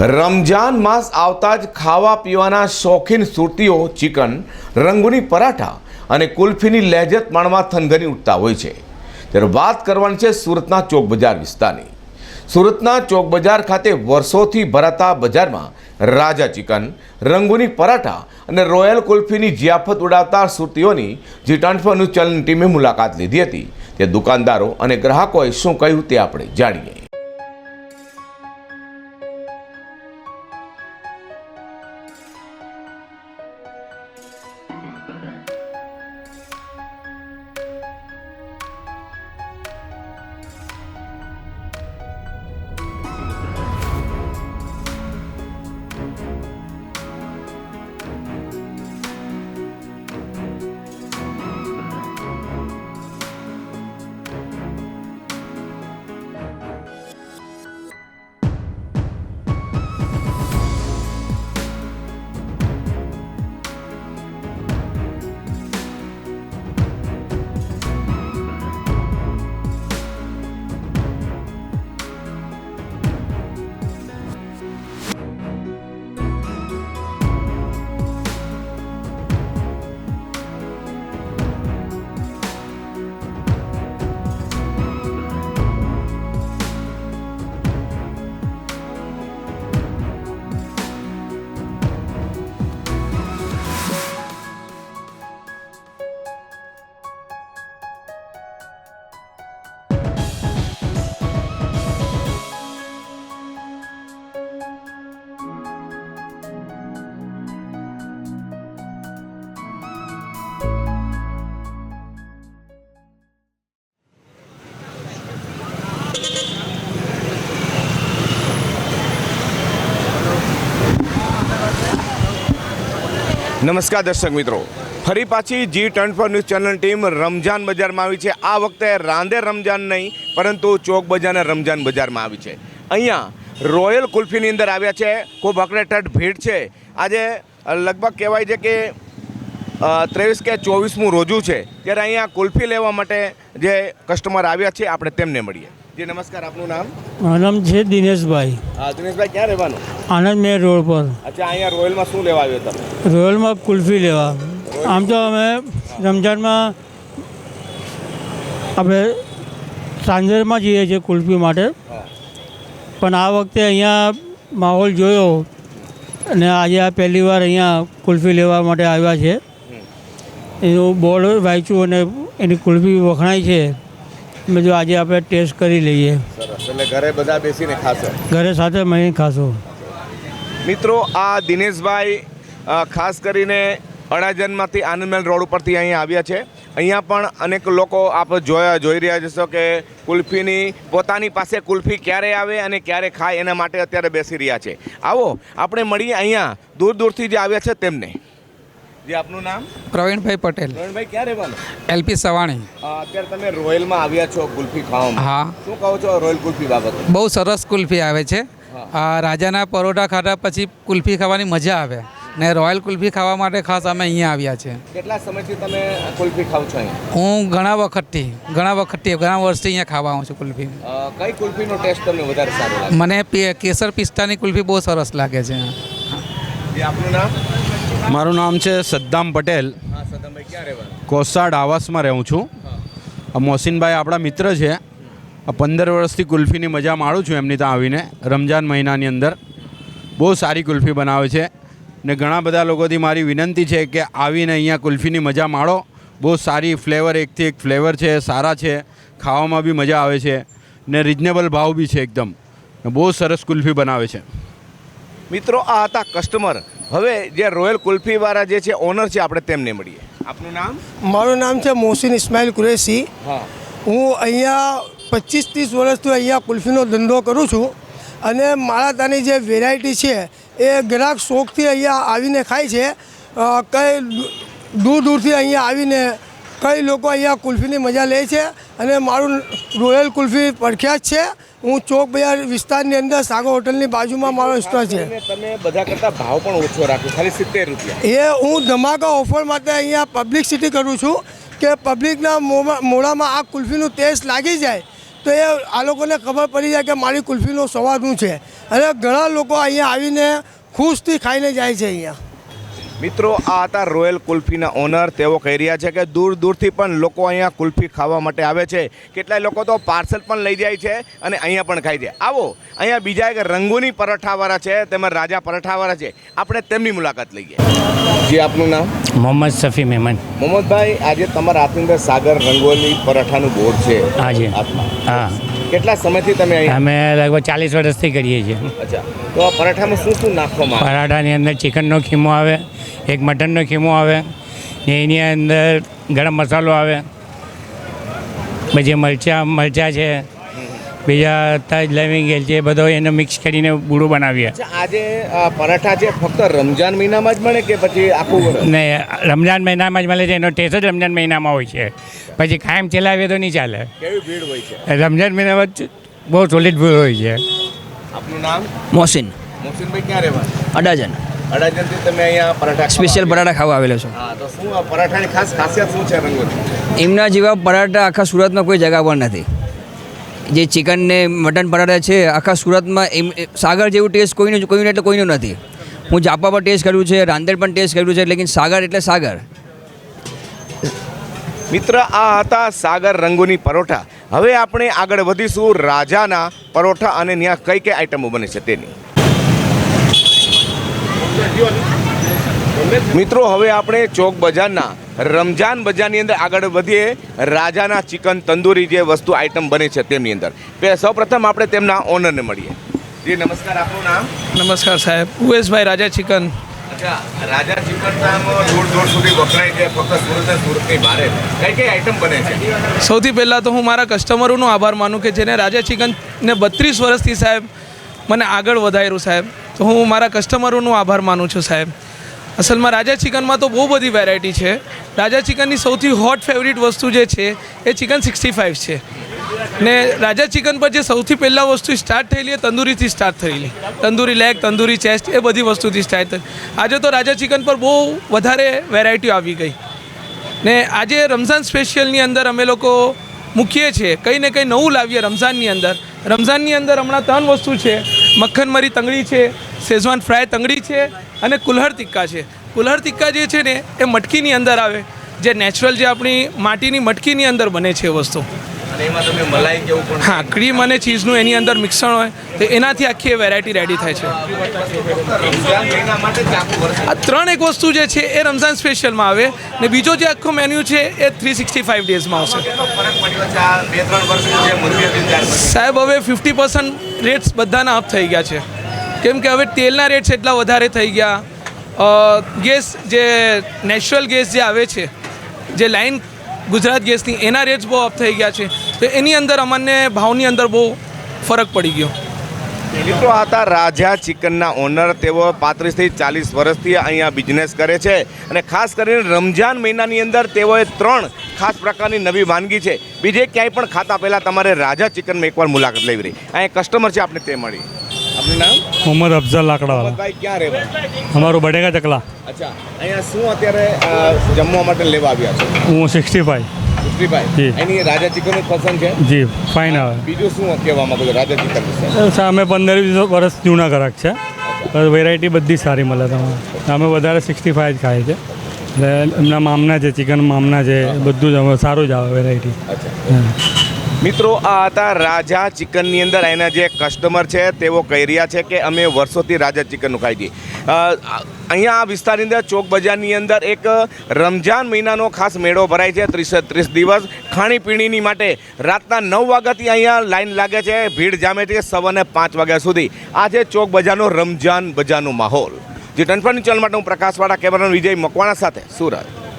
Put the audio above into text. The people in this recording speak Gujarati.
રમજાન માસ આવતા જ ખાવા પીવાના શોખીન સુરતીઓ ચિકન, રંગોની પરાઠા અને કુલ્ફીની લહેજત માણવા થનગની ઉઠતા હોય છે. ત્યારે વાત કરવાની છે સુરતના ચોક બજાર વિસ્તારની. સુરતના ચોક બજાર ખાતે વર્ષોથી ભરાતા બજારમાં રાજા ચિકન, રંગોની પરાઠા અને રોયલ કુલ્ફીની જિયાફત ઉડાવતા સુરતીઓની જી ટ્વેન્ટી ટીમે મુલાકાત લીધી હતી. તે દુકાનદારો અને ગ્રાહકોએ શું કહ્યું તે આપણે જાણીએ. નમસ્કાર દર્શક મિત્રો. ફરી પાછી G twenty four news channel team Ramzan બજારમાં આવી છે. આ વખતે રાંદેર રમજાન નહીં, પરંતુ ચોક બજાર રમજાન બજારમાં આવી છે. અહીંયા રોયલ કુલ્ફીની અંદર આવ્યા છે. ખૂબ અકડેટડ ભીડ છે. આજે લગભગ કહેવાય છે કે ત્રેવીસ કે ચોવીસમું રોજું છે. ત્યારે અહીંયા કુલ્ફી લેવા માટે જે કસ્ટમર આવ્યા છે, આપણે તેમને મળીએ. જી નમસ્કાર આપનું નામ? મારું નામ છે દિનેશભાઈ. હા દિનેશભાઈ ક્યાં રહેવાનું? આનંદ મેર રોડ પર. અચ્છા અહીંયા રોયલમાં શું લેવા આવ્યો તમે? રોયલમાં કુલ્ફી લેવા. આમ તો અમે રમજાનમાં આપણે સાંજરમાં જઈએ છીએ કુલ્ફી માટે. પણ આ વખતે અહીંયા માહોલ જોયો અને આજે આ પહેલી વાર અહીંયા કુલ્ફી લેવા માટે આવ્યા છે. એનું બોર્ડ વાંચ્યું અને એની કુલ્ફી વખણાય છે. મેં જો આજે આપણે ટેસ્ટ કરી લઈએ. સરસ. એટલે ઘરે બધા બેસીને ખાશો. ઘરે સાથે મહી ખાશો. મિત્રો આ દિનેશભાઈ ખાસ કરીને અડાજનમાંથી આનંદમેલ રોડ ઉપરથી અહીંયા આવ્યા છે. અહીંયા પણ અનેક લોકો આપ જોયા જોઈ રહ્યા જશો કે કુલ્ફીની પોતાની પાસે કુલ્ફી ક્યારે આવે અને ક્યારે ખાય એના માટે અત્યારે બેસી રહ્યા છે. આવો આપણે મળીએ અહીંયા. દૂર દૂરથી જે આવ્યા છે તેમને. જે આપનું નામ? પ્રવીણભાઈ પટેલ. પ્રવીણભાઈ ક્યાં રહેવાનું? એલપી સવાણી. અત્યારે તમે રોયલમાં આવ્યા છો કુલ્ફી ખાવામાં. હા. શું કહો છો રોયલ કુલ્ફી બાબતે? બહુ સરસ કુલ્ફી આવે છે. રાજાના પરોઠા ખાધા પછી કુલ્ફી ખાવાની મજા આવે. ને રોયલ કુલ્ફી ખાવા માટે ખાસ અમે અહીંયા આવ્યા છે કેટલા સમયથી તમે કુલ્ફી ખાવ છો હું ઘણા વખતથી ઘણા વખતથી ઘણા વર્ષથી અહીંયા ખાવા આવું છું કુલ્ફી કઈ કુલ્ફીનો ટેસ્ટ તમને વધારે સારો લાગે? મને કેસર પિસ્તાની કુલ્ફી બહુ સરસ લાગે છે. આપનું નામ? મારું નામ છે સદ્દામ પટેલ. કોસાડ આવાસમાં રહું છું. આ મોહસિનભાઈ આપણા મિત્ર છે. આ પંદર વર્ષથી કુલ્ફીની મજા માણું છું એમની ત્યાં આવીને. રમજાન મહિનાની અંદર બહુ સારી કુલ્ફી બનાવે છે. ને ઘણા બધા લોકોથી મારી વિનંતી છે કે આવીને અહીંયા કુલ્ફીની મજા માણો. બહુ સારી ફ્લેવર એકથી એક ફ્લેવર છે સારા છે. ખાવામાં બી મજા આવે છે. ને રિઝનેબલ ભાવ બી છે એકદમ. બહુ સરસ કુલ્ફી બનાવે છે. મિત્રો આ હતા કસ્ટમર હવે જે રોયલ કુલ્ફીવાળા જે છે ઓનર છે આપણે તેમને મળીએ. આપનું નામ? મારું નામ છે મોહસિન ઇસ્માઇલ કુરેશી. હું. અહીંયા પચીસ ત્રીસ વર્ષથી અહીંયા કુલ્ફીનો ધંધો કરું છું અને મારા ત્યાંની જે વેરાયટી છે એ ગ્રાહક શોખથી અહીંયા આવીને ખાય છે. કઈ દૂર દૂરથી અહીંયા આવીને કઈ લોકો અહીંયા કુલ્ફીની મજા લે છે અને મારું રોયલ કુલ્ફી પ્રખ્યાત છે. હું ચોક બજાર વિસ્તારની અંદર સાગર હોટલની બાજુમાં મારો સ્ટોર છે. તમે બધા કરતા ભાવ પણ ઓછો રાખો ખાલી સિત્તેર રૂપિયા. એ હું ધમાકા ઓફર માટે અહીંયા પબ્લિસિટી કરું છું કે પબ્લિકના મોઢામાં આ કુલ્ફીનું ટેસ્ટ લાગી જાય તો એ આ લોકોને ખબર પડી જાય કે મારી કુલ્ફીનો સ્વાદ શું છે. અને ઘણા લોકો અહીંયા આવીને ખુશથી ખાઈને જાય છે અહીંયા. મિત્રો આ હતા રોયલ કુલ્ફીના ઓનર. તેઓ કહી રહ્યા છે કે દૂર દૂરથી પણ લોકો અહીંયા કુલ્ફી ખાવા માટે આવે છે. કેટલાય લોકો તો પાર્સલ પણ લઈ જાય છે અને અહીંયા પણ ખાય છે. આવો અહીંયા બીજા એક રંગોની પરાઠાવાળા છે તેમજ રાજા પરાઠાવાળા છે. આપણે તેમની મુલાકાત લઈએ. જી આપનું નામ? મોહમ્મદ સફી મહેમાન મોહમ્મદભાઈ આજે તમારા હાથની અંદર સાગર રંગોલી પરાઠાનું બોર્ડ છે. હાજી. હાથમાં. હા. કેટલા સમયથી તમે અમે લગભગ ચાલીસ વર્ષથી કરીએ છીએ. અચ્છા. તો આ પરાઠામાં શું શું નાખવામાં આવે? પરાઠાની અંદર ચિકનનો ખીમો આવે એક મટનનો ખીમો આવે ને એની અંદર ગરમ મસાલો આવે પછી મરચાં મરચાં છે બીજા તજ લવિંગ એલચી છે બધો એને મિક્સ કરીને બૂડો બનાવીએ આજે આ પરાઠા છે ફક્ત રમજાન મહિનામાં જ મળે કે પછી આખું વર્ષ? ને રમજાન મહિનામાં જ મળે છે એનો ટેસ્ટ જ રમજાન મહિનામાં હોય છે. પછી કાયમ ચલાવીએ તો નહીં ચાલે. કેવી ભીડ હોય છે? રમજાન મહિનામાં જ બહુ સોલિડ ભૂલ હોય છે. આપનું નામ? મોહસિન. મોહસિનભાઈ ક્યાં રહેવા? અડાજન અડાજણથી તમે અહીંયા પરાઠા સ્પેશિયલ? પરાઠા ખાવા આવેલો છું. હા તો શું પરાઠાની ખાસ ખાસિયત શું છે રંગોની એમના જેવા પરાઠા આખા સુરતમાં કોઈ જગા પર નથી. જે ચિકન ને મટન પરાઠા છે, આખા સુરતમાં એમ સાગર જેવું ટેસ્ટ કોઈનું કોઈનું એટલે કોઈનું નથી. હું જાપા પણ ટેસ્ટ કર્યું છે, રાંદેર પણ ટેસ્ટ કર્યું છે લેકિન સાગર એટલે સાગર. મિત્ર, આ હતા સાગર રંગોની પરોઠા. હવે આપણે આગળ વધીશું રાજાના પરોઠા અને ત્યાં કઈ કઈ આઈટમો બને છે તેની. મિત્રો હવે આપણે ચોક બજારના રમજાન બજારની અંદર આગળ વધીએ. રાજાના ચિકન તંદૂરી જે વસ્તુ આઈટમ બને છે તેમની અંદર. સૌપ્રથમ આપણે તેમના ઓનરને મળીએ. જી નમસ્કાર આપનું નામ? નમસ્કાર સાહેબ. ઉવેશભાઈ રાજા ચિકન. રાજા ચિકન તો દૂર દૂર સુધી વપરાય છે ફક્ત સુરત સુરતની બહાર કઈ કઈ આઈટમ બને છે? સૌથી પહેલાં તો હું મારા કસ્ટમરોનો આભાર માનું કે જેને રાજા ચિકનને બત્રીસ વર્ષથી સાહેબ મને આગળ વધાર્યું સાહેબ. તો હું મારા કસ્ટમરોનો આભાર માનું છું સાહેબ. અસલમાં રાજા ચિકનમાં તો બહુ બધી વેરાયટી છે. રાજા ચિકનની સૌથી હોટ ફેવરિટ વસ્તુ જે છે, એ ચિકન સિક્સટી ફાઇવ છે. ને રાજા ચિકન પર જે સૌથી પહેલાં વસ્તુ સ્ટાર્ટ થયેલી એ તંદૂરીથી સ્ટાર્ટ થયેલી. તંદૂરી લેગ તંદૂરી ચેસ્ટ એ બધી વસ્તુથી સ્ટાર્ટ થઈ આજે તો રાજા ચિકન પર બહુ વધારે વેરાયટીઓ આવી ગઈ. ને આજે રમઝાન સ્પેશિયલની અંદર અમે લોકો મૂકીએ છીએ, કંઈ ને કંઈ નવું લાવીએ રમઝાનની અંદર. રમઝાનની અંદર હમણાં ત્રણ વસ્તુ છે. મક્ખન મરી તંગડી છે, શેઝવાન ફ્રાય તંગડી છે અને કુલ્હર તિક્કા છે. કુલ્હર તિક્કા જે છે ને, એ મટકીની અંદર આવે. જે નેચરલ જે આપણી માટીની મટકીની અંદર બને છે એ વસ્તુ. અને એમાં હા ક્રીમ અને ચીઝનું એની અંદર મિશ્રણ હોય, તો એનાથી આખી એ વેરાયટી રેડી થાય છે. આ ત્રણ એક વસ્તુ જે છે એ રમઝાન સ્પેશિયલમાં આવે, ને બીજો જે આખો મેન્યુ છે એ થ્રી સિક્સટી ફાઇવ ડેઝમાં આવશે. સાહેબ, હવે ફિફ્ટી પર્સન્ટ રેટ્સ બધાના અપ થઈ ગયા છે. કેમ કે હવે તેલના રેટ્સ એટલા વધારે થઈ ગયા. ગેસ જે નેચરલ ગેસ જે આવે છે, જે લાઈન ગુજરાત ગેસની, એના રેટ્સ બહુ અપ થઈ ગયા છે. તો એની અંદર અમને ભાવની અંદર બહુ ફરક પડી ગયો. મિત્રો હતા રાજા ચિકનના ઓનર. તેઓ પાંત્રીસથી ચાલીસ વર્ષથી અહીંયા બિઝનેસ કરે છે અને ખાસ કરીને રમજાન મહિનાની અંદર તેઓએ ત્રણ ખાસ પ્રકારની નવી વાનગી છે. બીજે ક્યાંય પણ ખાતા પહેલાં તમારે રાજા ચિકનમાં એકવાર મુલાકાત લેવી રહી. અહીંયા કસ્ટમર છે આપણે તે મળી. આપનું નામ? મોહમ્મદ અફઝલ મોહમ્મદભાઈ ક્યાં રહેવા? અમારું બટેકા ચકલા. અચ્છા અહીંયા શું અત્યારે જમવા માટે લેવા આવ્યા છો? હું સિક્સટી ફાઈવ પુષ્ટિભાઈ જી. એની રાજા ચિકન પસંદ છે? જી ફાઇન આવે. બીજું શું કહેવા માંગો છો રાજા ચિકન અમે પંદર વીસ વર્ષ જૂના ગ્રાહક છે. વેરાયટી બધી સારી મળે તમારે અમે વધારે સિક્સટી ફાઈવ જ છે. એટલે એમના મામના છે ચિકન મામના છે બધું જ સારું જ આવે વેરાયટી મિત્રો, આ હતા રાજા ચિકનની અંદર એના જે કસ્ટમર છે, તેઓ કહી રહ્યા છે કે અમે વર્ષોથી રાજા ચિકનનું ખાઈ છીએ. અહીંયા આ વિસ્તારની અંદર ચોક બજારની અંદર એક રમજાન મહિનાનો ખાસ મેળો ભરાય છે, ત્રીસ ત્રીસ દિવસ. ખાણીપીણીની માટે રાતના નવ વાગ્યાથી અહીંયા લાઈન લાગે છે, ભીડ જામે છે સવારે પાંચ વાગ્યા સુધી. આ છે ચોક બજારનો રમઝાન બજારનો માહોલ. જે ટનફાની ચેનલ માટે હું પ્રકાશવાળા કેમેરાનો વિજય મકવાણા સાથે સુરત.